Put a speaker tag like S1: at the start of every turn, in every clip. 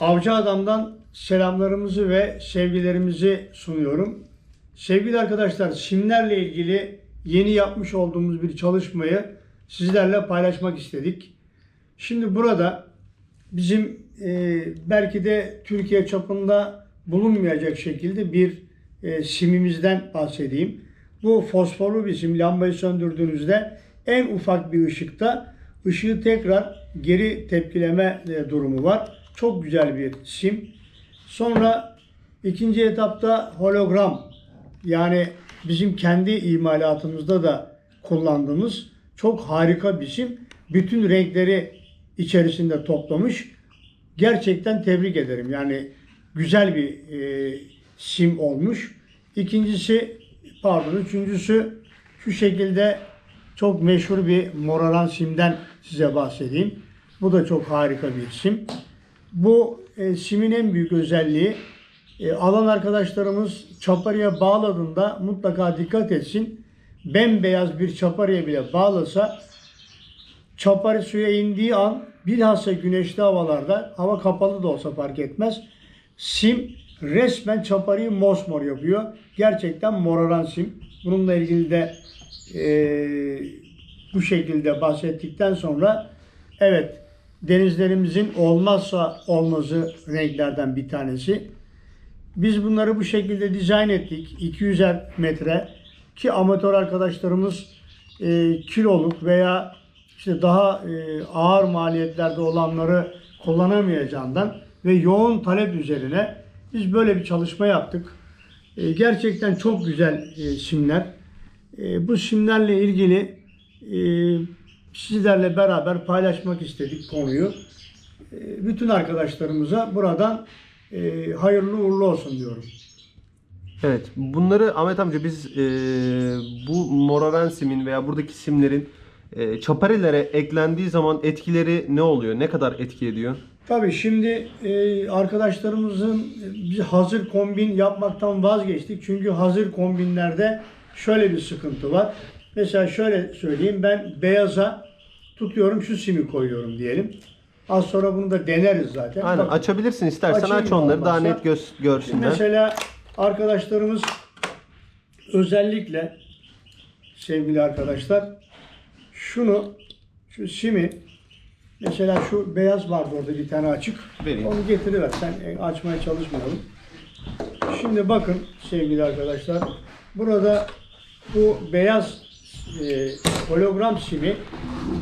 S1: Avcı Adam'dan selamlarımızı ve sevgilerimizi sunuyorum. Sevgili arkadaşlar, simlerle ilgili yeni yapmış olduğumuz bir çalışmayı sizlerle paylaşmak istedik. Şimdi burada bizim e, belki de Türkiye çapında bulunmayacak şekilde bir e, simimizden bahsedeyim. Bu fosforlu bir sim lambayı söndürdüğünüzde en ufak bir ışıkta ışığı tekrar geri tepkileme e, durumu var. Çok güzel bir sim. Sonra ikinci etapta hologram yani bizim kendi imalatımızda da kullandığımız çok harika bir sim. Bütün renkleri içerisinde toplamış. Gerçekten tebrik ederim. Yani güzel bir e, sim olmuş. İkincisi pardon üçüncüsü şu şekilde çok meşhur bir moraran simden size bahsedeyim. Bu da çok harika bir sim. Bu e, simin en büyük özelliği e, alan arkadaşlarımız çaparıya bağladığında mutlaka dikkat etsin. Bembeyaz bir çaparıya bile bağlasa çaparı suya indiği an bilhassa güneşli havalarda hava kapalı da olsa fark etmez. Sim resmen çaparıyı mosmor yapıyor. Gerçekten moraran sim. Bununla ilgili de e, bu şekilde bahsettikten sonra evet denizlerimizin olmazsa olmazı renklerden bir tanesi. Biz bunları bu şekilde dizayn ettik. 200'er metre ki amatör arkadaşlarımız e, kiloluk veya işte daha e, ağır maliyetlerde olanları kullanamayacağından ve yoğun talep üzerine biz böyle bir çalışma yaptık. E, gerçekten çok güzel e, simler. E, bu simlerle ilgili e, sizlerle beraber paylaşmak istedik konuyu. E, bütün arkadaşlarımıza buradan e, hayırlı uğurlu olsun diyorum.
S2: Evet, bunları Ahmet amca biz e, bu Moraven simin veya buradaki simlerin e, çaparelere eklendiği zaman etkileri ne oluyor? Ne kadar etki ediyor?
S1: Tabii şimdi e, arkadaşlarımızın e, biz hazır kombin yapmaktan vazgeçtik. Çünkü hazır kombinlerde şöyle bir sıkıntı var. Mesela şöyle söyleyeyim ben beyaza tutuyorum şu simi koyuyorum diyelim. Az sonra bunu da deneriz zaten.
S2: Aynen
S1: Bakın.
S2: açabilirsin istersen
S1: Açayım
S2: aç onları daha
S1: olmazsa.
S2: net göz,
S1: Şimdi
S2: görsünler.
S1: Mesela arkadaşlarımız özellikle sevgili arkadaşlar şunu şu simi mesela şu beyaz vardı orada bir tane açık.
S2: Vereyim.
S1: Onu getiriver. Sen e, açmaya çalışmayalım. Şimdi bakın sevgili arkadaşlar. Burada bu beyaz e, hologram simi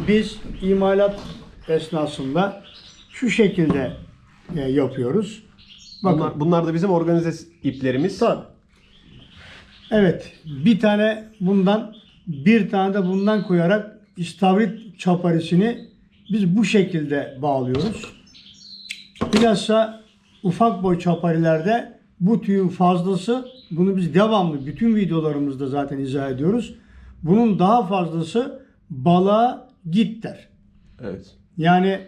S1: biz imalat esnasında şu şekilde e, yapıyoruz. Bakın.
S2: Bunlar, bunlar da bizim organize iplerimiz.
S1: Tabii. Evet. Bir tane bundan bir tane de bundan koyarak istavrit çaparisini biz bu şekilde bağlıyoruz. Bilhassa ufak boy çaparilerde bu tüyün fazlası bunu biz devamlı bütün videolarımızda zaten izah ediyoruz. Bunun daha fazlası balığa git der.
S2: Evet.
S1: Yani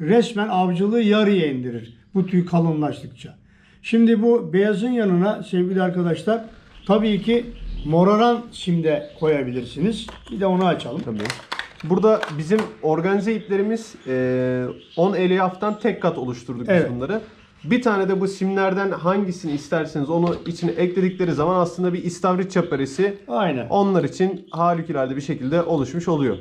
S1: resmen avcılığı yarıya indirir bu tüy kalınlaştıkça. Şimdi bu beyazın yanına sevgili arkadaşlar tabii ki moraran simde koyabilirsiniz. Bir de onu açalım.
S2: Tabii. Burada bizim organize iplerimiz e, 10 elyaftan tek kat oluşturduk biz
S1: Evet.
S2: bunları. Bir tane de bu simlerden hangisini isterseniz onu içine ekledikleri zaman aslında bir istavrit çaparesi
S1: Aynen.
S2: onlar için harikulade bir şekilde oluşmuş oluyor.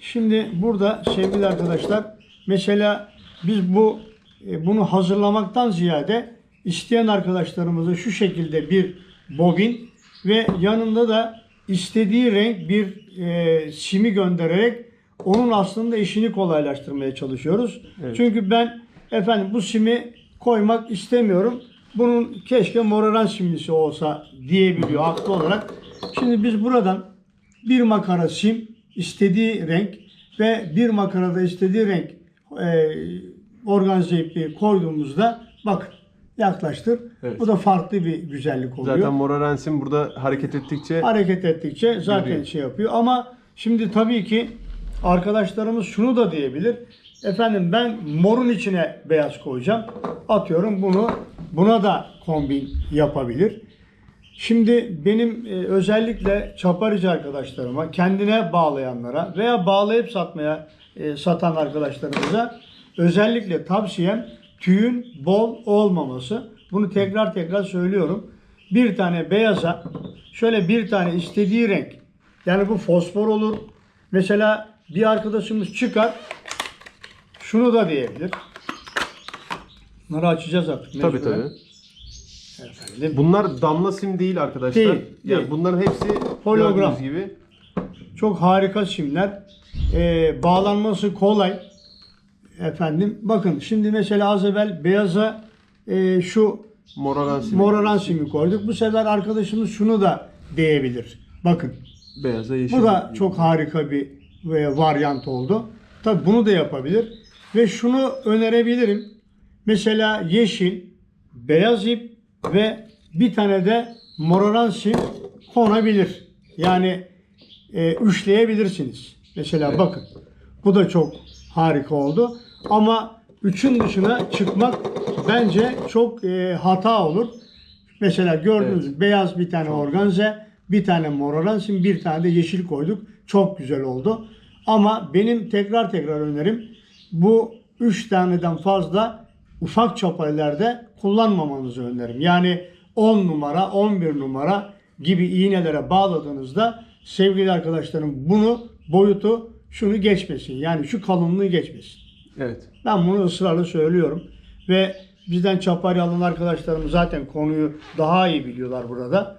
S1: Şimdi burada sevgili arkadaşlar mesela biz bu e, bunu hazırlamaktan ziyade isteyen arkadaşlarımıza şu şekilde bir bobin ve yanında da istediği renk bir e, simi göndererek onun aslında işini kolaylaştırmaya çalışıyoruz.
S2: Evet.
S1: Çünkü ben efendim bu simi koymak istemiyorum. Bunun keşke moraran simlisi olsa diyebiliyor haklı olarak. Şimdi biz buradan bir makara sim istediği renk ve bir makarada istediği renk e, organize ipi koyduğumuzda bak yaklaştır.
S2: Evet.
S1: Bu da farklı bir güzellik oluyor.
S2: Zaten Morarensin burada hareket ettikçe
S1: Hareket ettikçe zaten
S2: Yürüyor.
S1: şey yapıyor. Ama şimdi tabii ki arkadaşlarımız şunu da diyebilir. Efendim ben morun içine beyaz koyacağım. Atıyorum bunu buna da kombin yapabilir. Şimdi benim e, özellikle çaparıcı arkadaşlarıma, kendine bağlayanlara veya bağlayıp satmaya e, satan arkadaşlarımıza özellikle tavsiyem tüyün bol olmaması. Bunu tekrar tekrar söylüyorum. Bir tane beyaza şöyle bir tane istediği renk yani bu fosfor olur. Mesela bir arkadaşımız çıkar şunu da diyebilir. Bunları açacağız artık.
S2: Tabii
S1: mecburen.
S2: tabii.
S1: Efendim.
S2: Bunlar damla sim değil arkadaşlar.
S1: Değil,
S2: Yani
S1: değil.
S2: bunların hepsi
S1: Hologram.
S2: gördüğünüz gibi.
S1: Çok harika simler. Ee, bağlanması kolay. Efendim bakın şimdi mesela az evvel beyaza e, şu
S2: Moraran simi.
S1: moraran simi koyduk. Bu sefer arkadaşımız şunu da diyebilir. Bakın
S2: Beyaza yeşil.
S1: bu da çok harika bir e, varyant oldu. Tabi bunu da yapabilir. Ve şunu önerebilirim. Mesela yeşil, beyaz ip ve bir tane de moraran sim konabilir. Yani e, üçleyebilirsiniz. Mesela
S2: Evet.
S1: bakın. Bu da çok harika oldu. Ama üçün dışına çıkmak bence çok e, hata olur. Mesela gördüğünüz gibi beyaz bir tane organze, bir tane moraransim, bir tane de yeşil koyduk. Çok güzel oldu. Ama benim tekrar tekrar önerim bu üç taneden fazla ufak çapalilerde kullanmamanızı öneririm. Yani 10 numara, 11 numara gibi iğnelere bağladığınızda sevgili arkadaşlarım bunu boyutu şunu geçmesin. Yani şu kalınlığı geçmesin.
S2: Evet.
S1: Ben bunu ısrarla söylüyorum. Ve bizden çapari alan arkadaşlarım zaten konuyu daha iyi biliyorlar burada.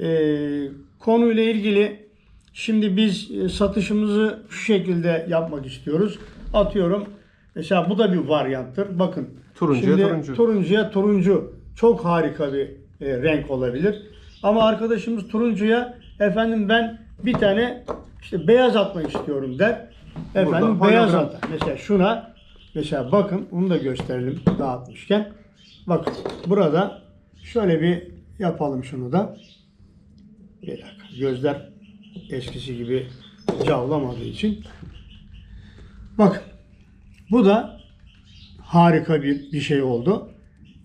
S1: Ee, konuyla ilgili şimdi biz e, satışımızı şu şekilde yapmak istiyoruz. Atıyorum mesela bu da bir varyanttır. Bakın.
S2: Turuncuya
S1: şimdi
S2: turuncu.
S1: Turuncuya turuncu. Çok harika bir e, renk olabilir. Ama arkadaşımız turuncuya efendim ben bir tane işte beyaz atmak istiyorum der. Efendim
S2: Burada
S1: beyaz atar. Mesela şuna mesela bakın bunu da gösterelim dağıtmışken. Bakın burada şöyle bir yapalım şunu da. Bir dakika. Gözler eskisi gibi cavlamadığı için. Bakın. Bu da harika bir, bir şey oldu.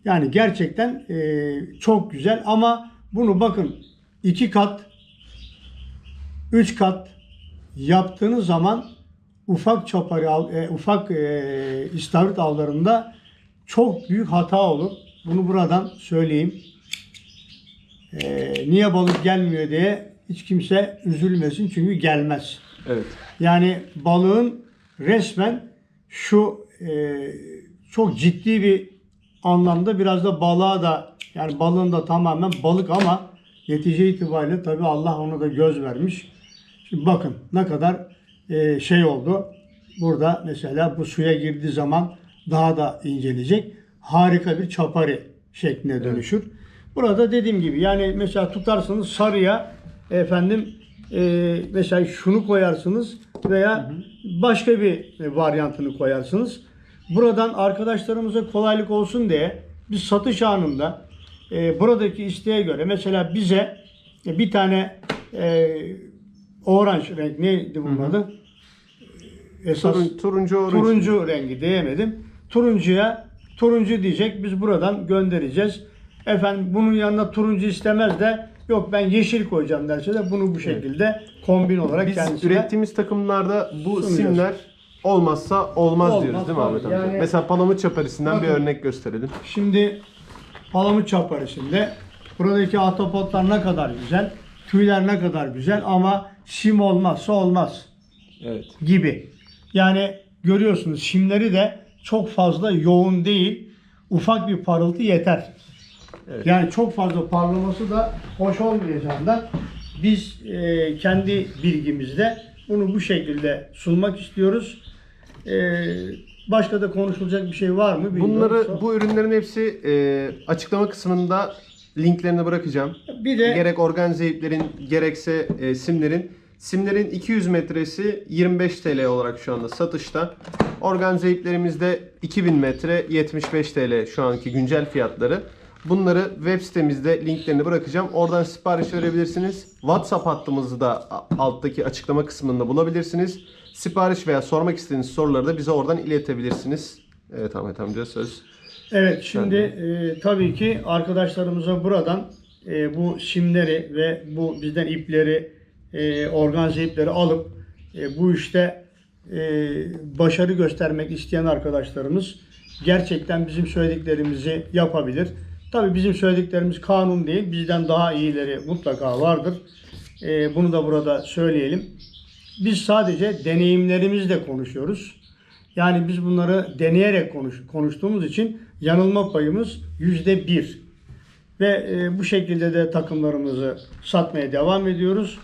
S1: Yani gerçekten e, çok güzel ama bunu bakın iki kat, üç kat yaptığınız zaman ufak çapari, av- e, ufak e, istavrit avlarında çok büyük hata olur. Bunu buradan söyleyeyim. E, niye balık gelmiyor diye hiç kimse üzülmesin çünkü gelmez.
S2: Evet.
S1: Yani balığın resmen şu e, çok ciddi bir anlamda biraz da balığa da yani balığın da tamamen balık ama netice itibariyle tabi Allah ona da göz vermiş. Şimdi bakın ne kadar e, şey oldu. Burada mesela bu suya girdiği zaman daha da inceleyecek. Harika bir çapari şekline dönüşür. Burada dediğim gibi yani mesela tutarsanız sarıya efendim e, mesela şunu koyarsınız veya başka bir varyantını koyarsınız. Buradan arkadaşlarımıza kolaylık olsun diye biz satış anında e, buradaki isteğe göre mesela bize e, bir tane e, orange renk neydi bunun adı? Esas
S2: Turun, turuncu orange.
S1: turuncu rengi diyemedim. Turuncuya turuncu diyecek. Biz buradan göndereceğiz. Efendim bunun yanına turuncu istemez de yok ben yeşil koyacağım derse de bunu bu şekilde kombin olarak
S2: Biz
S1: kendisine
S2: ürettiğimiz takımlarda bu
S1: sunacağız.
S2: simler olmazsa olmaz,
S1: Olmaz,
S2: diyoruz değil mi. Ahmet amca?
S1: Yani-
S2: Mesela palamut çaparisinden bir
S1: Bakın.
S2: örnek gösterelim.
S1: Şimdi palamut çaparısında buradaki ahtapotlar ne kadar güzel, tüyler ne kadar güzel ama sim olmazsa olmaz
S2: Evet.
S1: gibi. Yani görüyorsunuz simleri de çok fazla yoğun değil, ufak bir parıltı yeter.
S2: Evet.
S1: Yani çok fazla parlaması da hoş olmayacağından biz e, kendi bilgimizde bunu bu şekilde sunmak istiyoruz. E, başka da konuşulacak bir şey var mı bilmiyorum.
S2: Bunları bu ürünlerin hepsi e, açıklama kısmında linklerini bırakacağım.
S1: bir de
S2: Gerek organze iplerin gerekse e, simlerin. Simlerin 200 metresi 25 TL olarak şu anda satışta. Organze iplerimizde 2000 metre 75 TL şu anki güncel fiyatları. Bunları web sitemizde linklerini bırakacağım. Oradan sipariş verebilirsiniz. WhatsApp hattımızı da a- alttaki açıklama kısmında bulabilirsiniz. Sipariş veya sormak istediğiniz soruları da bize oradan iletebilirsiniz. Evet Ahmet amca söz.
S1: Evet şimdi e, tabii ki arkadaşlarımıza buradan e, bu simleri ve bu bizden ipleri e, organze ipleri alıp e, bu işte e, başarı göstermek isteyen arkadaşlarımız gerçekten bizim söylediklerimizi yapabilir. Tabii bizim söylediklerimiz kanun değil. Bizden daha iyileri mutlaka vardır. E, bunu da burada söyleyelim. Biz sadece deneyimlerimizle konuşuyoruz. Yani biz bunları deneyerek konuş, konuştuğumuz için yanılma payımız yüzde bir. Ve e, bu şekilde de takımlarımızı satmaya devam ediyoruz.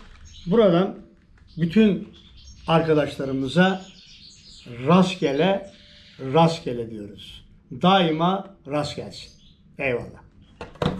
S1: Buradan bütün arkadaşlarımıza rastgele rastgele diyoruz. Daima rast gelsin. Eyvallah.